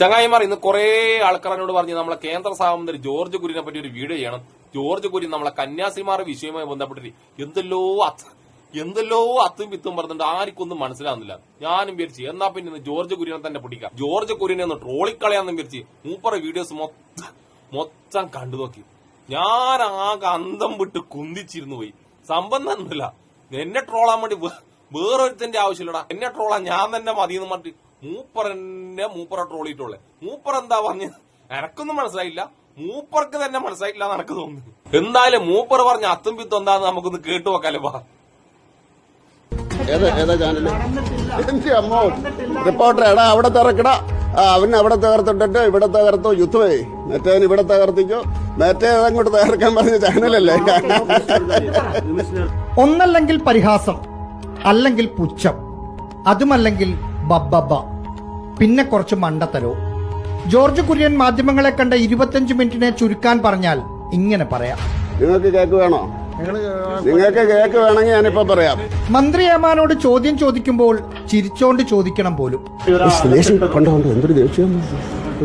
ചങ്ങായിമാർ ഇന്ന് കുറെ ആൾക്കാർ എന്നോട് പറഞ്ഞു നമ്മളെ കേന്ദ്ര സഹമന്ത്രി ജോർജ് കുര്യനെ പറ്റി ഒരു വീഡിയോ ചെയ്യണം. ജോർജ് കുര്യൻ നമ്മളെ കന്യാസിമാരുടെ വിഷയവുമായി ബന്ധപ്പെട്ടിട്ട് എന്തെല്ലോ അത്ര എന്തെല്ലോ അത്തും വിത്തും പറഞ്ഞിട്ട് ആർക്കൊന്നും മനസ്സിലാവുന്നില്ല. ഞാനും വിചാരിച്ചു എന്നാ പിന്നെ ഇന്ന് ജോർജ് കുര്യനെ തന്നെ പിടിക്കാം ജോർജ് കുര്യനെ ഒന്ന് ട്രോളിക്കളയാന്നും വിചാരിച്ച് മൂപ്പറ വീഡിയോസ് മൊത്തം മൊത്തം കണ്ടു നോക്കി. ഞാൻ ആകെ അന്തം വിട്ട് കുന്തിച്ചിരുന്നു പോയി. സംബന്ധമൊന്നുമില്ല എന്നെ ട്രോളാൻ വേണ്ടി വേറൊരുത്തിന്റെ ആവശ്യമില്ലടാ. എന്നെ ട്രോളാ ഞാൻ തന്നെ മതി എന്ന് പറഞ്ഞിട്ട് മൂപ്പറന്നെ മൂപ്പറ ട്രോളിയിട്ടുള്ളേ. മൂപ്പർ എന്താ പറഞ്ഞത് എനക്കൊന്നും മനസ്സിലായില്ല. മൂപ്പർക്ക് തന്നെ മനസ്സിലായില്ല എന്ന് എനക്ക് തോന്നുന്നു എന്തായാലും മൂപ്പർ പറഞ്ഞ അത്തും പിത്തും എന്താന്ന് നമുക്കൊന്ന് കേട്ടു നോക്കാലോ വാ എന്റെ അമ്മോ റിപ്പോർട്ടർ എടാ അവിടെ തിറക്കടാ അവൻ അവിടെ തകർത്തിട്ടിട്ട് ഇവിടെ തകർത്തോ യുദ്ധമേ മറ്റേവൻ ഇവിടെ തകർത്തിക്കോ. മറ്റേ അങ്ങോട്ട് തകർക്കാൻ പറഞ്ഞ ചാനലല്ലേ ഒന്നല്ലെങ്കിൽ പരിഹാസം അല്ലെങ്കിൽ പുച്ഛം. അതുമല്ലെങ്കിൽ ബബ്ബബ പിന്നെ കുറച്ച് മണ്ടത്തരോ ജോർജ് കുര്യൻ മാധ്യമങ്ങളെ കണ്ട ഇരുപത്തഞ്ച് മിനിറ്റിനെ ചുരുക്കാൻ പറഞ്ഞാൽ ഇങ്ങനെ പറയാം. നിങ്ങൾക്ക് കേക്ക് വേണോ? നിങ്ങൾക്ക് കേക്ക് വേണമെങ്കിൽ ഞാനിപ്പോ പറയാം. മന്ത്രി ഏമാനോട് ചോദ്യം ചോദിക്കുമ്പോൾ ചിരിച്ചോണ്ട് ചോദിക്കണം പോലും. ദേഷ്യം കണ്ടോ കണ്ടോ എന്തൊരു ദേഷ്യം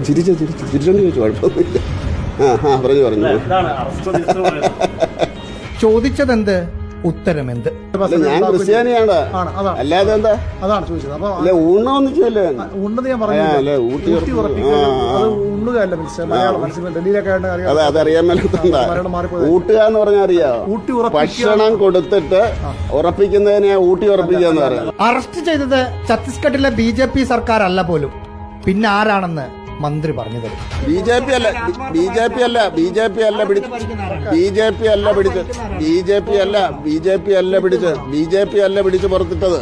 ചിരിച്ച ചിരിച്ചു ചിരിച്ചോണ്ട് ചോദിച്ചു കുഴപ്പമൊന്നുമില്ല. ആ ആ പറഞ്ഞു പറഞ്ഞു. ചോദിച്ചതെന്ത്? ഉത്തരമെന്ത്? ഞാൻ ക്രിസ്ത്യാനിയാണ്? അതാണ്. അല്ലാതെ എന്താ? അതാണ് ചോദിച്ചത്. അപ്പൊ ഉണ്ടെന്ന് ഞാൻ പറഞ്ഞു ഊട്ടി ഉറപ്പിക്കുക. അത് ഉണ്ണുകയല്ല മനസ്സിലായി മലയാളം മനസ്സിലായി? ഡൽഹിയിലൊക്കെ ഊട്ടുക എന്ന് പറഞ്ഞാൽ അറിയാം? ഊട്ടി ഭക്ഷണം കൊടുത്തിട്ട് ഉറപ്പിക്കുന്നതിനെ ഊട്ടി ഉറപ്പിക്കുക എന്ന് പറയുന്നത് അറസ്റ്റ് ചെയ്തത് ഛത്തീസ്ഗഡിലെ ബി ജെ പി സർക്കാർ അല്ല പോലും. പിന്നെ ആരാണെന്ന്? മന്ത്രി പറഞ്ഞു തരും ബി ജെ പി അല്ല ബി ജെ പി അല്ല ബി ജെ പി അല്ല പിടിച്ച്. ബി ജെ പി അല്ല പിടിച്ച്. ബി ജെ പി അല്ല ബി ജെ പി അല്ല പിടിച്ച്. ബി ജെ പി അല്ല പിടിച്ച് പുറത്തിട്ടത്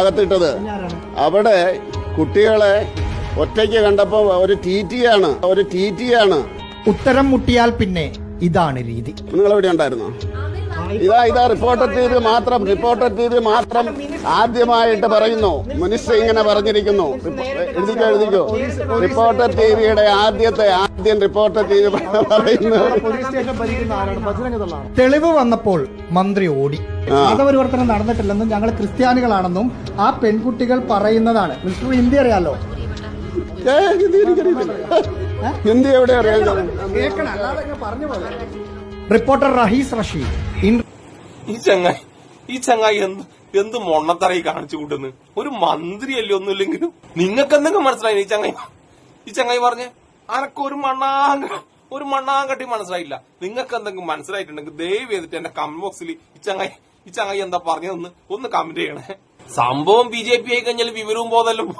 അകത്തിട്ടത്. അവിടെ കുട്ടികളെ ഒറ്റയ്ക്ക് കണ്ടപ്പോ ഒരു ടി ടി ആണ് ഒരു ടി ടി ആണ്. ഉത്തരം മുട്ടിയാൽ പിന്നെ ഇതാണ് രീതി. നിങ്ങൾ എവിടെ ഉണ്ടായിരുന്നോ ഇതാ ഇതാ റിപ്പോർട്ടർ ടി വി മാത്രം റിപ്പോർട്ടർ ടി വി മാത്രം ആദ്യമായിട്ട് പറയുന്നു. മിനിസ്റ്റർ ഇങ്ങനെ പറഞ്ഞിരിക്കുന്നു. എഴുതിക്കോ എഴുതിക്കോ. റിപ്പോർട്ടർ ടി വിയുടെ ആദ്യത്തെ ആദ്യം റിപ്പോർട്ടർ ടി വി പറയുന്നു തെളിവ് വന്നപ്പോൾ മന്ത്രി ഓടി. മതപരിവർത്തനം നടന്നിട്ടില്ലെന്നും ഞങ്ങൾ ക്രിസ്ത്യാനികളാണെന്നും ആ പെൺകുട്ടികൾ പറയുന്നതാണ്. മിസ്റ്റർ ഹിന്ദി അറിയാലോ? ഹിന്ദി കേൾക്കണം അല്ലാതെ എവിടെ അറിയാൻ റിപ്പോർട്ടർ റഹീസ് റഷീദ് ഈ ചങ്ങായി ഈ ചങ്ങായി എന്ത് എന്ത് മൊണ്ണത്തറയി കാണിച്ചു കൂട്ടുന്നു? ഒരു മന്ത്രി മന്ത്രിയല്ലേ ഒന്നുമില്ലെങ്കിലും. നിങ്ങൾക്ക് എന്തെങ്കിലും മനസ്സിലായി ഈ ചങ്ങായി? ഈ ചങ്ങായി പറഞ്ഞേ അനക്ക് ഒരു മണ്ണാങ്ക ഒരു മണ്ണാങ്കട്ടി മനസ്സിലായില്ല. നിങ്ങൾക്ക് എന്തെങ്കിലും മനസ്സിലായിട്ടുണ്ടെങ്കിൽ ദയവ് ചെയ്തിട്ട് എന്റെ കമന്റ് ബോക്സിൽ ഈ ചങ്ങായി ഈ ചങ്ങായി എന്താ പറഞ്ഞതെന്ന് ഒന്ന് കമന്റ് ചെയ്യണേ. സംഭവം ബി ജെ പി ആയി കഴിഞ്ഞാൽ വിവരവും ബോധമെല്ലാം.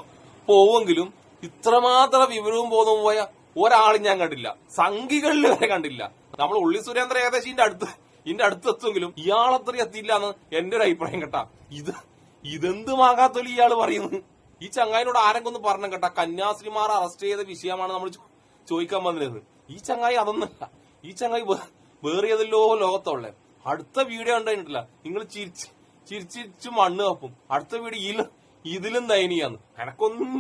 പോവെങ്കിലും ഇത്രമാത്രം വിവരവും ബോധവും പോയ ഒരാളും ഞാൻ കണ്ടില്ല. സംഘികളിൽ വരെ കണ്ടില്ല. നമ്മൾ ഉള്ളി സുരേന്ദ്ര ഏകദേശം ഇന്റെ അടുത്ത് ഇന്റെ അടുത്തെത്തുമെങ്കിലും ഇയാളത്ര എത്തിയില്ല എന്ന് എന്റെ ഒരു അഭിപ്രായം കേട്ടാ. ഇത് ഇതെന്തുമാകാത്തൊലി ഇയാൾ പറയുന്നു ഈ ചങ്ങായിനോട് ആരെങ്കിലും പറഞ്ഞു കേട്ടാ. കന്യാസ്ത്രീമാർ അറസ്റ്റ് ചെയ്ത വിഷയമാണ് നമ്മൾ ചോദിക്കാൻ വന്നിരുന്നത്. ഈ ചങ്ങായി അതൊന്നല്ല ഈ ചങ്ങായി വേറിയതല്ലോ വേറെ ലോകത്തുള്ളേ. അടുത്ത വീഡിയോ ഉണ്ടായിട്ടില്ല നിങ്ങൾ ചിരിച്ച് ചിരിച്ചിരിച്ച് മണ്ണ് കപ്പും. അടുത്ത വീഡിയോ ഇതിലും ദയനീയാന്ന്. എനക്കൊന്നും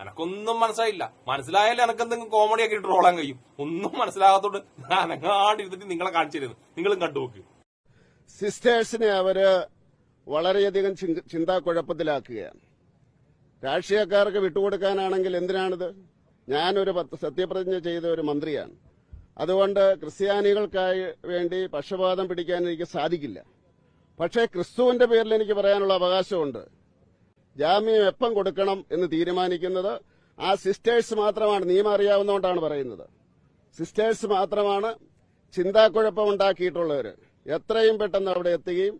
എനക്കൊന്നും മനസ്സിലായില്ല. മനസ്സിലായാലും എനക്ക് എന്തെങ്കിലും കോമഡി ആക്കി ട്രോളാൻ കഴിയും. ഒന്നും മനസ്സിലാകാത്തോണ്ട് ഞാൻ എങ്ങാണ്ടിരുന്നിട്ട് നിങ്ങളെ കാണിച്ചു തരുന്നു. നിങ്ങളും കണ്ടുനോക്ക് സിസ്റ്റേഴ്സിനെ അവർ വളരെയധികം ചിന്താ ചിന്താക്കുഴപ്പത്തിലാക്കുകയാണ്. രാഷ്ട്രീയക്കാർക്ക് വിട്ടുകൊടുക്കാനാണെങ്കിൽ എന്തിനാണിത്? ഞാനൊരു സത്യപ്രതിജ്ഞ ചെയ്ത ഒരു മന്ത്രിയാണ്. അതുകൊണ്ട് ക്രിസ്ത്യാനികൾക്കായി വേണ്ടി പക്ഷപാതം പിടിക്കാൻ എനിക്ക് സാധിക്കില്ല. പക്ഷേ ക്രിസ്തുവിന്റെ പേരിൽ എനിക്ക് പറയാനുള്ള അവകാശമുണ്ട്. ജാമ്യം എപ്പം കൊടുക്കണം എന്ന് തീരുമാനിക്കുന്നത് ആ സിസ്റ്റേഴ്സ് മാത്രമാണ്. നിയമം അറിയാവുന്നതുകൊണ്ടാണ് പറയുന്നത്. സിസ്റ്റേഴ്സ് മാത്രമാണ് ചിന്താക്കുഴപ്പം ഉണ്ടാക്കിയിട്ടുള്ളവർ എത്രയും പെട്ടെന്ന് അവിടെ എത്തുകയും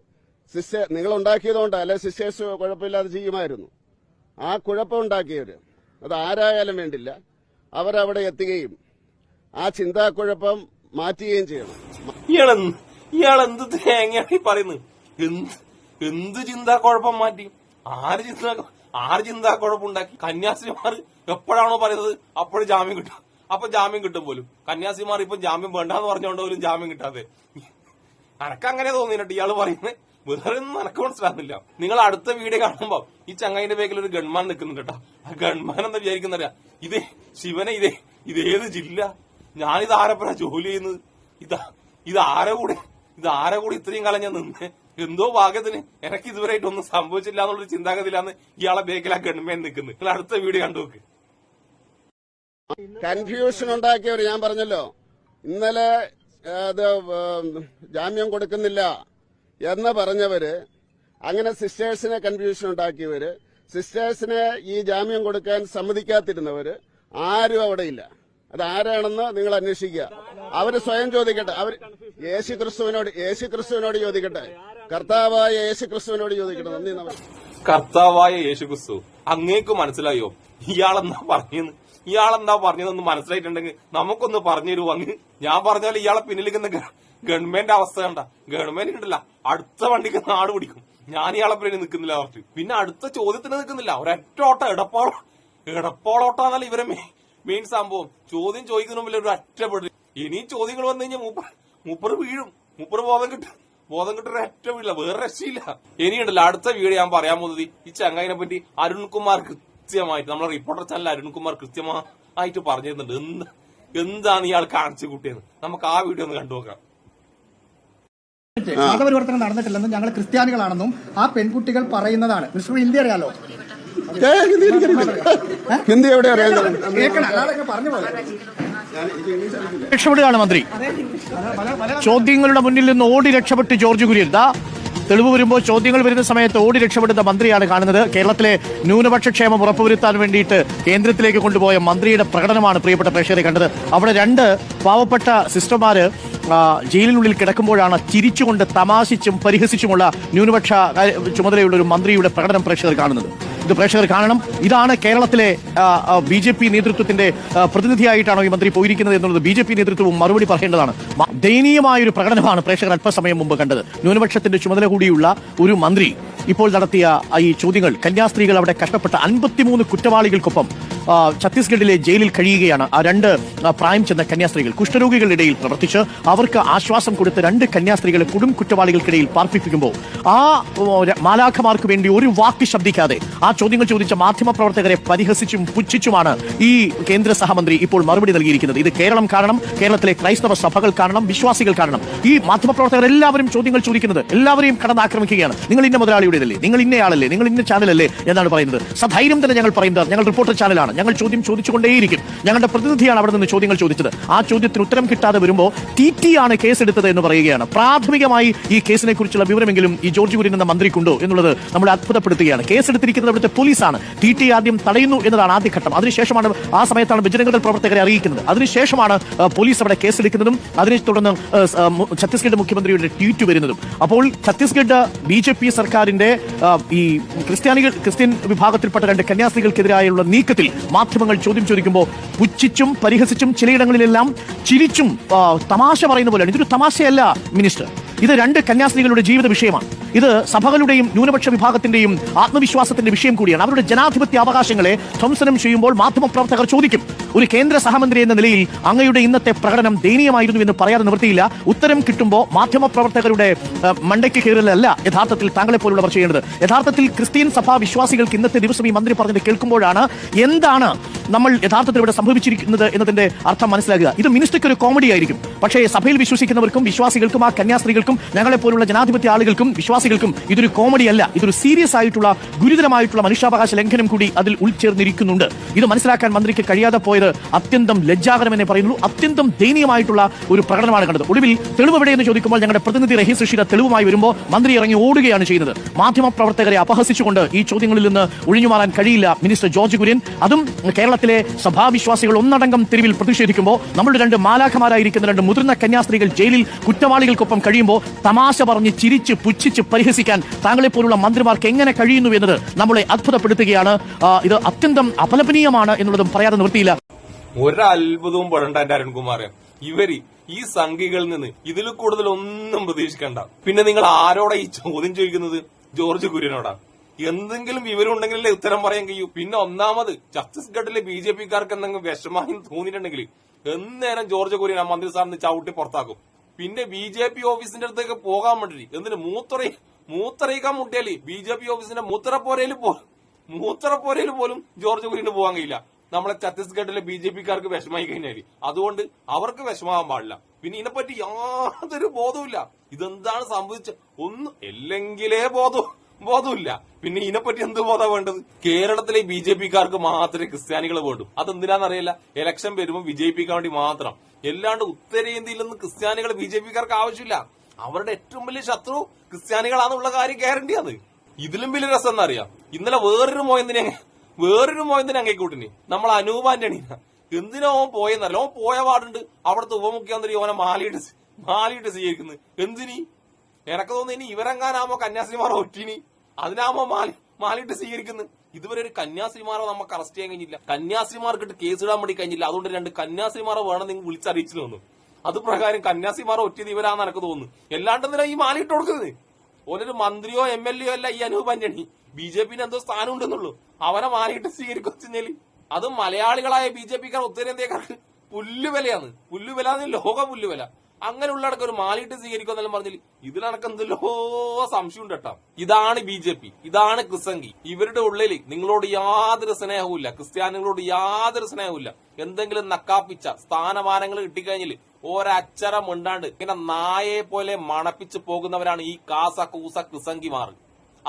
സിസ്റ്റർ നിങ്ങൾ ഉണ്ടാക്കിയതുകൊണ്ട് അല്ലെ സിസ്റ്റേഴ്സ് കുഴപ്പമില്ലാതെ ചെയ്യുമായിരുന്നു? ആ കുഴപ്പം ഉണ്ടാക്കിയവർ അത് ആരായാലും വേണ്ടില്ല. അവരവിടെ എത്തുകയും ആ ചിന്താക്കുഴപ്പം മാറ്റുകയും ചെയ്യണം. ഇയാളെന്ത് ഇയാളെന്ത് തേങ്ങയാണ് പറയുന്നത് എന്ത് എന്ത് ചിന്താ മാറ്റി? ആര് ചിന്ത ആര് ചിന്താ കുഴപ്പമുണ്ടാക്കി? കന്യാസ്ത്രീമാർ എപ്പോഴാണോ പറയുന്നത് അപ്പോഴും ജാമ്യം കിട്ടും. അപ്പൊ ജാമ്യം കിട്ടും പോലും. കന്യാസ്ത്രീമാർ ഇപ്പൊ ജാമ്യം വേണ്ടാന്ന് പറഞ്ഞുകൊണ്ട് പോലും ജാമ്യം കിട്ടാതെ. അനക്ക് അങ്ങനെ തോന്നിയിട്ട് ഇയാൾ പറയുന്നത് വേറെ ഒന്നും അനക്ക് മനസ്സിലാകുന്നില്ല നിങ്ങൾ അടുത്ത വീഡിയോ കാണുമ്പോ ഈ ചങ്ങായിന്റെ ബേക്കിൽ ഒരു ഗൺമാൻ നിൽക്കുന്നുണ്ട് കേട്ടോ. ആ ഗൺമാൻ എന്താ വിചാരിക്കുന്നറിയാ? ഇതേ ശിവനെ ഇതേ ഇതേത് ജില്ല? ഞാനിത് ആരെപ്പറ ജോലി ചെയ്യുന്നത്? ഇതാ ഇത് ആരെ കൂടെ ഇത് ആരെ കൂടെ ഇത്രയും കാലം ഞാൻ നിന്ന്? എന്തോ ഭാഗ്യത്തിന് എനിക്ക് ഇതുവരെയായിട്ട് ഒന്നും സംഭവിച്ചില്ല എന്നുള്ളൊരു ചിന്താഗതിയിലാണ് ഇയാളെ ബേക്കിലാ ഗൺമേൻ നിൽക്കുന്നത്. നിങ്ങൾ അടുത്ത വീഡിയോ കണ്ടു നോക്ക്. കൺഫ്യൂഷൻ ഉണ്ടാക്കിയവർ ഞാൻ പറഞ്ഞല്ലോ ഇന്നലെ അത് ജാമ്യം കൊടുക്കുന്നില്ല എന്ന് പറഞ്ഞവര് അങ്ങനെ സിസ്റ്റേഴ്സിനെ കൺഫ്യൂഷൻ ഉണ്ടാക്കിയവര് സിസ്റ്റേഴ്സിനെ ഈ ജാമ്യം കൊടുക്കാൻ സമ്മതിക്കാതിരുന്നവര് ആരും അവിടെയില്ല അത് ആരാണെന്ന് നിങ്ങൾ അന്വേഷിക്കുക. അവർ സ്വയം ചോദിക്കട്ടെ. അവർ യേശു ക്രിസ്തുവിനോട് യേശു ക്രിസ്തുവിനോട് ചോദിക്കട്ടെ. കർത്താവായ യേശു ക്രിസ്തുവിനോട് ചോദിക്കട്ടെ. നന്ദി കർത്താവായ യേശു ക്രിസ്തു അങ്ങേക്ക് മനസ്സിലായോ? ഇയാളെന്താ പറഞ്ഞെന്ന്? ഇയാളെന്താ പറഞ്ഞതെന്ന് മനസ്സിലായിട്ടുണ്ടെങ്കിൽ നമുക്കൊന്ന് പറഞ്ഞു തരുമോ അങ്ങ്? ഞാൻ പറഞ്ഞാൽ ഇയാളെ പിന്നിലിരിക്കുന്ന ഗവൺമെന്റ് അവസ്ഥ കണ്ട. ഗവൺമെന്റ് കിട്ടില്ല അടുത്ത വണ്ടിക്ക് നാട് പിടിക്കും. ഞാൻ ഇയാളെ പേര് നിൽക്കുന്നില്ല അവർക്ക് പിന്നെ അടുത്ത ചോദ്യത്തിന് നിൽക്കുന്നില്ല. ഒരൊറ്റ ഓട്ടം. എടപ്പാളോ എടപ്പാളോട്ടാന്നല്ല ഇവരെ മെയിൻ സംഭവം. ചോദ്യം ചോദിക്കുന്ന മുമ്പിൽ ഒരു ഒറ്റപ്പെടി ഇനിയും ചോദ്യങ്ങൾ വന്നു കഴിഞ്ഞാൽ മൂപ്പർ മൂപ്പർ വീഴും. മൂപ്പർ ബോധം കിട്ടും. ബോധം കിട്ടുന്ന ഏറ്റവും ഇല്ല. വേറെ രക്ഷയില്ല. ഇനിയുണ്ടല്ലോ അടുത്ത വീഡിയോ ഞാൻ പറയാൻ പോകുന്നത് ഈ ചങ്ങായിനെ പറ്റി അരുൺകുമാർ കൃത്യമായിട്ട് നമ്മളെ റിപ്പോർട്ടർ ചാനൽ അരുൺകുമാർ കൃത്യമായിട്ട് പറഞ്ഞു തരുന്നുണ്ട് എന്ത് എന്താണ് ഇയാൾ കാണിച്ചു കൂട്ടിയെന്ന് നമുക്ക് ആ വീഡിയോ ഒന്ന് കണ്ടുനോക്കാം മതപരിവർത്തനം നടന്നിട്ടില്ലെന്നും ഞങ്ങൾ ക്രിസ്ത്യാനികളാണെന്നും ആ പെൺകുട്ടികൾ പറയുന്നതാണ്. മിസ്റ്റർ ഹിന്ദി അറിയാലോ? ഹിന്ദി എവിടെ അറിയാലോ കേൾക്കണം. അല്ലാതെ പറഞ്ഞു പോലെ രക്ഷപ്പെടുകയാണ് മന്ത്രി. ചോദ്യങ്ങളുടെ മുന്നിൽ നിന്ന് ഓടി രക്ഷപ്പെട്ട് ജോർജ് കുര്യൻ. ദാ തെളിവ് വരുമ്പോൾ ചോദ്യങ്ങൾ വരുന്ന സമയത്ത് ഓടി രക്ഷപ്പെടുന്ന മന്ത്രിയാണ് കാണുന്നത്. കേരളത്തിലെ ന്യൂനപക്ഷ ക്ഷേമം ഉറപ്പുവരുത്താൻ വേണ്ടിയിട്ട് കേന്ദ്രത്തിലേക്ക് കൊണ്ടുപോയ മന്ത്രിയുടെ പ്രകടനമാണ് പ്രിയപ്പെട്ട പ്രേക്ഷകരെ കണ്ടത്. അവിടെ രണ്ട് പാവപ്പെട്ട സിസ്റ്റർമാര് ജയിലിനുള്ളിൽ കിടക്കുമ്പോഴാണ് ചിരിച്ചുകൊണ്ട് തമാശിച്ചും പരിഹസിച്ചുമുള്ള ന്യൂനപക്ഷ ചുമതലയുള്ള ഒരു മന്ത്രിയുടെ പ്രകടനം പ്രേക്ഷകർ കാണുന്നത്. ഇത് പ്രേക്ഷകർ കാണണം. ഇതാണ് കേരളത്തിലെ ബി ജെ പി നേതൃത്വത്തിന്റെ പ്രതിനിധിയായിട്ടാണോ ഈ മന്ത്രി പോയിരിക്കുന്നത് എന്നുള്ളത് ബി ജെ പി നേതൃത്വവും മറുപടി പറയേണ്ടതാണ്. ദയനീയമായ ഒരു പ്രകടനമാണ് പ്രേക്ഷകർ അല്പസമയം മുമ്പ് കണ്ടത്. ന്യൂനപക്ഷത്തിന്റെ ചുമതല കൂടിയുള്ള ഒരു മന്ത്രി ഇപ്പോൾ നടത്തിയ ഈ ചോദ്യങ്ങൾ കന്യാസ്ത്രീകൾ അവിടെ കഷ്ടപ്പെട്ട അൻപത്തിമൂന്ന് കുറ്റവാളികൾക്കൊപ്പം ഛത്തീസ്ഗഡിലെ ജയിലിൽ കഴിയുകയാണ്. ആ രണ്ട് പ്രായം ചെന്ന കന്യാസ്ത്രീകൾ കുഷ്ഠരോഗികളുടെ ഇടയിൽ പ്രവർത്തിച്ച് അവർക്ക് ആശ്വാസം കൊടുത്ത് രണ്ട് കന്യാസ്ത്രീകളെ കൊടും കുറ്റവാളികൾക്കിടയിൽ പാർപ്പിപ്പിക്കുമ്പോൾ ആ മാലാഖമാർക്ക് വേണ്ടി ഒരു വാക്ക് ശബ്ദിക്കാതെ ആ ചോദ്യങ്ങൾ ചോദിച്ച മാധ്യമപ്രവർത്തകരെ പരിഹസിച്ചും പുച്ഛിച്ചുമാണ് ഈ കേന്ദ്ര സഹമന്ത്രി ഇപ്പോൾ മറുപടി നൽകിയിരിക്കുന്നത്. ഇത് കേരളം കാരണം കേരളത്തിലെ ക്രൈസ്തവ സഭകൾ കാരണം വിശ്വാസികൾ കാരണം ഈ മാധ്യമപ്രവർത്തകർ എല്ലാവരും ചോദ്യങ്ങൾ ചോദിക്കുന്നത് എല്ലാവരെയും കടന്നാക്രമിക്കുകയാണ്. നിങ്ങൾ ഇന്ന മുതലാളിയുടേതല്ലേ നിങ്ങൾ ഇന്നയാളല്ലേ? നിങ്ങൾ ഇന്ന ചാനലല്ലേ? എന്നാണ് പറയുന്നത്. സധൈര്യം തന്നെ ഞങ്ങൾ പറയുന്നത്. ഞങ്ങൾ റിപ്പോർട്ടർ ചാനലാണ്. ഞങ്ങൾ ചോദ്യം ചോദിച്ചുകൊണ്ടേയിരിക്കും. ഞങ്ങളുടെ പ്രതിനിധിയാണ് അവിടെ നിന്ന് ചോദ്യങ്ങൾ ചോദിച്ചത്. ആ ചോദ്യത്തിന് ഉത്തരം കിട്ടാതെ വരുമ്പോൾ ടി ടി ആണ് കേസെടുത്തത് എന്ന് പറയുകയാണ്. പ്രാഥമികമായി ഈ കേസിനെ കുറിച്ചുള്ള വിവരമെങ്കിലും ഈ ജോർജ് കുര്യൻ എന്ന മന്ത്രിക്കുണ്ടോ എന്നുള്ളത് നമ്മൾ അത്ഭുതപ്പെടുത്തുകയാണ്. കേസെടുത്തിരിക്കുന്നത് അവിടുത്തെ പോലീസാണ്. ടി ടി ആദ്യം തടയുന്നു എന്നതാണ് ആദ്യഘട്ടം അതിനുശേഷമാണ് ആ സമയത്താണ് ബജരംഗദൾ പ്രവർത്തകരെ അറിയിക്കുന്നത്. അതിനുശേഷമാണ് പോലീസ് അവിടെ കേസെടുക്കുന്നതും അതിനെ തുടർന്ന് ഛത്തീസ്ഗഡ് മുഖ്യമന്ത്രിയുടെ ട്വീറ്റ് വരുന്നതും. അപ്പോൾ ഛത്തീസ്ഗഡ് ബി സർക്കാരിന്റെ ആ, ഈ ക്രിസ്ത്യാനികൾ ക്രിസ്ത്യൻ വിഭാഗത്തിൽപ്പെട്ട രണ്ട് കന്യാസ്ത്രീകൾക്കെതിരായുള്ള നീക്കത്തിൽ മാധ്യമങ്ങൾ ചോദ്യം ചോദിക്കുമ്പോൾ പുച്ഛിച്ചും പരിഹസിച്ചും ചിലയിടങ്ങളിലെല്ലാം ചിരിച്ചും തമാശ പറയുന്ന പോലെയാണ്. ഇതൊരു തമാശയല്ല മിനിസ്റ്റർ. ഇത് രണ്ട് കന്യാസ്ത്രീകളുടെ ജീവിത വിഷയമാണ്. ഇത് സഭകളുടെയും ന്യൂനപക്ഷ വിഭാഗത്തിന്റെയും ആത്മവിശ്വാസത്തിന്റെ വിഷയം കൂടിയാണ്. അവരുടെ ജനാധിപത്യ അവകാശങ്ങളെ ധ്വംസനം ചെയ്യുമ്പോൾ മാധ്യമപ്രവർത്തകർ ചോദിക്കും ഒരു കേന്ദ്ര സഹമന്ത്രി എന്ന നിലയിൽ അങ്ങയുടെ ഇന്നത്തെ പ്രകടനം ദയനീയമായിരുന്നു എന്ന് പറയാതെ നിവൃത്തിയില്ല ഉത്തരം കിട്ടുമ്പോൾ മാധ്യമപ്രവർത്തകരുടെ മണ്ടയ്ക്ക് കയറലല്ല യഥാർത്ഥത്തിൽ താങ്കളെ പോലുള്ളവർ ചെയ്യേണ്ടത്. യഥാർത്ഥത്തിൽ ക്രിസ്ത്യൻ സഭാ വിശ്വാസികൾക്ക് ഇന്നത്തെ ദിവസം ഈ മന്ത്രി പറഞ്ഞത് കേൾക്കുമ്പോഴാണ് എന്താണ് നമ്മൾ യഥാർത്ഥത്തിൽ ഇവിടെ സംഭവിച്ചിരിക്കുന്നത് എന്നതിന്റെ അർത്ഥം മനസ്സിലാക്കുക ഇത് മിനിസ്റ്റർക്ക് ഒരു കോമഡി ആയിരിക്കും പക്ഷേ സഭയിൽ വിശ്വസിക്കുന്നവർക്കും വിശ്വാസികൾക്കും ആ കന്യാസ്ത്രീകൾക്കും ഞങ്ങളെ പോലുള്ള ജനാധിപത്യ ആളുകൾക്കും വിശ്വാസികൾക്കും ഇതൊരു കോമഡി അല്ല. ഇതൊരു സീരിയസ് ആയിട്ടുള്ള ഗുരുതരമായിട്ടുള്ള മനുഷ്യാവകാശ ലംഘനം കൂടി അതിൽ ഉൾച്ചേർന്നിരിക്കുന്നുണ്ട്. ഇത് മനസ്സിലാക്കാൻ മന്ത്രിക്ക് കഴിയാതെ പോയത് അത്യന്തം ലജ്ജാകരമെന്നേ പറയുന്നു അത്യന്തം ദയനീയമായിട്ടുള്ള ഒരു പ്രകടനമാണ് കണ്ടത്. ഒടുവിൽ തെളിവ് എവിടെയെന്ന് ചോദിക്കുമ്പോൾ ഞങ്ങളുടെ പ്രതിനിധി രഹി സൃഷ്ടിയുടെ തെളിവുമായി വരുമ്പോൾ മന്ത്രി ഇറങ്ങി ഓടുകയാണ് ചെയ്യുന്നത് മാധ്യമപ്രവർത്തകരെ അപഹസിച്ചുകൊണ്ട് ഈ ചോദ്യങ്ങളിൽ നിന്ന് ഒഴിഞ്ഞു മാറാൻ കഴിയില്ല മിനിസ്റ്റർ ജോർജ് കുര്യൻ. അതും കേരളത്തിലെ സഭാവിശ്വാസികൾ ഒന്നടങ്കം തെരുവിൽ പ്രതിഷേധിക്കുമ്പോൾ നമ്മുടെ രണ്ട് മാലാഖമാരായിരിക്കുന്ന രണ്ട് മുതിർന്ന കന്യാസ്ത്രീകൾ ജയിലിൽ കുറ്റവാളികൾക്കൊപ്പം കഴിയുമ്പോൾ തമാശ പറഞ്ഞ് ചിരിച്ച് പുച്ഛിച്ച് പരിഹസിക്കാൻ താങ്കളെ പോലുള്ള മന്ത്രിമാർക്ക് എങ്ങനെ കഴിയുന്നു എന്നത് നമ്മളെ അത്ഭുതപ്പെടുത്തുകയാണ്. ഇത് അത്യന്തം അപലപനീയമാണ് എന്നുള്ളതും പറയാതെ നിർത്തിയില്ല ഒരത്ഭുതവും പെടണ്ട എന്റെ അരുൺകുമാറെ. ഇവർ ഈ സംഖ്യകളിൽ നിന്ന് ഇതിൽ കൂടുതൽ ഒന്നും പ്രതീക്ഷിക്കണ്ട. പിന്നെ നിങ്ങൾ ആരോടാ ഈ ചോദ്യം ചോദിക്കുന്നത്? ജോർജ് കുര്യനോടാ. എന്തെങ്കിലും വിവരം ഉണ്ടെങ്കിലല്ലേ ഉത്തരം പറയാൻ കഴിയൂ. പിന്നെ ഒന്നാമത് ഛത്തീസ്ഗഡിലെ ബി ജെ പിക്കാർക്ക് എന്തെങ്കിലും വിഷമായി തോന്നിയിട്ടുണ്ടെങ്കിൽ എന്നേരം ജോർജ് കുര്യൻ ആ മന്ത്രി സാറിന് ചവിട്ടി പുറത്താക്കും. പിന്നെ ബി ജെ പി ഓഫീസിന്റെ അടുത്തേക്ക് പോകാൻ വേണ്ടി എന്തിന്? മൂത്ര മൂത്രയിക്കാൻ മുട്ടിയാലി ബി ജെ പി ഓഫീസിന്റെ മൂത്രപ്പോരയിൽ മൂത്ര പോരയിൽ പോലും ജോർജ് കുര്യന് പോകാൻ കഴിയില്ല. നമ്മളെ ഛത്തീസ്ഗഡിലെ ബി ജെ പിക്കാർക്ക് വിഷമായി കഴിഞ്ഞാൽ അതുകൊണ്ട് അവർക്ക് വിഷമാകാൻ പാടില്ല. പിന്നെ ഇതിനെപ്പറ്റി യാതൊരു ബോധവുമില്ല. ഇതെന്താണ് സംഭവിച്ച ഒന്നും എല്ലെങ്കിലേ ബോധം ബോധമില്ല പിന്നെ ഇതിനെപ്പറ്റി എന്ത് ബോധം വേണ്ടത്? കേരളത്തിലെ ബി ജെ പിക്കാർക്ക് മാത്രമേ ക്രിസ്ത്യാനികൾ വേണ്ടു. അതെന്തിനാന്നറിയില്ല? ഇലക്ഷൻ വരുമ്പോൾ വിജയിപ്പിക്കാൻ വേണ്ടി മാത്രം. എല്ലാണ്ട് ഉത്തരേന്ത്യയിൽ നിന്ന് ക്രിസ്ത്യാനികൾ ബി ജെ പിക്കാർക്ക് ആവശ്യമില്ല. അവരുടെ ഏറ്റവും വലിയ ശത്രു ക്രിസ്ത്യാനികളാന്നുള്ള കാര്യം ഗ്യാരണ്ടിയാണ് ഇതിലും വലിയ രസം എന്നറിയാം ഇന്നലെ വേറൊരു മോയന്തിനെ വേറൊരു മോയന്തിനെ അങ്ങേക്കൂട്ടിന്. നമ്മൾ അനൂപ് ആന്റണീന എന്തിനാ ഓൻ പോയെന്നറിയില്ല. ഓൻ പോയ പാടുണ്ട് അവിടുത്തെ ഉപമുഖ്യമന്ത്രി ഓനെ മാലിയിട്ട് മാലിയിട്ട് സ്വീകരിക്കുന്നത് എന്തിനി? എനക്ക് തോന്നുന്നു ഇനി ഇവരെങ്ങാനാമോ കന്യാസ്ത്രീമാരോ ഒറ്റിനി അതിനാമോ മാലി മാലിട്ട് സ്വീകരിക്കുന്നത് ഇതുവരെ ഒരു കന്യാസ്ത്രീമാരെ നമുക്ക് അറസ്റ്റ് ചെയ്യാൻ കഴിഞ്ഞില്ല. കന്യാസ്ത്രീമാർക്കിട്ട് കേസ് ഇടാൻ വേണ്ടി കഴിഞ്ഞില്ല. അതുകൊണ്ട് രണ്ട് കന്യാസ്ത്രീമാരെ വേണം നിങ്ങൾ വിളിച്ചറിയിച്ചു തന്നു അത് പ്രകാരം കന്യാസ്ത്രീമാരെ ഒറ്റിയത് ഇവരാന്ന് എനിക്ക് തോന്നുന്നു. എല്ലാണ്ട് എന്തിനാ ഈ മാലിട്ട് കൊടുക്കുന്നത്? ഓനൊരു മന്ത്രിയോ എം എൽ എ അല്ല ഈ അനൂപ് ആന്റണി. ബി ജെ പിന് എന്തോ സ്ഥാനം ഉണ്ടെന്നുള്ളൂ അവനെ മാലിയിട്ട് സ്വീകരിക്കുന്നെങ്കിൽ അത് മലയാളികളായ ബി ജെ പിക്കാർ ഉത്തരേന്ത്യക്കാർക്ക് പുല്ലുവിലയാണ്. പുല്ലുവില ലോക പുല്ലുവില. അങ്ങനെയുള്ളടക്കം ഒരു മാലിട്ട് സ്വീകരിക്കുക എന്നെല്ലാം പറഞ്ഞില്ല? ഇതിലടക്കം എന്തെല്ലോ സംശയം ഉണ്ട് കേട്ടോ. ഇതാണ് ബി ജെ പി ഇതാണ് ക്രിസംഗി. ഇവരുടെ ഉള്ളിൽ നിങ്ങളോട് യാതൊരു സ്നേഹവുമില്ല. ക്രിസ്ത്യാനികളോട് യാതൊരു സ്നേഹവുമില്ല. എന്തെങ്കിലും നക്കാപ്പിച്ച സ്ഥാനമാനങ്ങൾ കിട്ടിക്കഴിഞ്ഞാൽ ഒരച്ചരം ഉണ്ടാണ്ട് ഇങ്ങനെ നായെ പോലെ മണപ്പിച്ച് പോകുന്നവരാണ് ഈ കാസ കൂസ ക്രിസംഗിമാർ.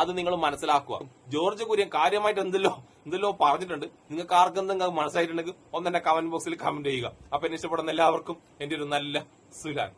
അത് നിങ്ങൾ മനസ്സിലാക്കുക. ജോർജ് കുര്യൻ കാര്യമായിട്ട് എന്തല്ലോ എന്തല്ലോ പറഞ്ഞിട്ടുണ്ട്. നിങ്ങൾക്ക് ആർക്കെന്തെങ്കിലും മനസ്സിലായിട്ടുണ്ടെങ്കിൽ ഒന്നെന്നെ കമന്റ് ബോക്സിൽ കമന്റ് ചെയ്യുക. അപ്പൊ എന്നെ ഇഷ്ടപ്പെടുന്ന എല്ലാവർക്കും എന്റെ ഒരു നല്ല സുരാൻ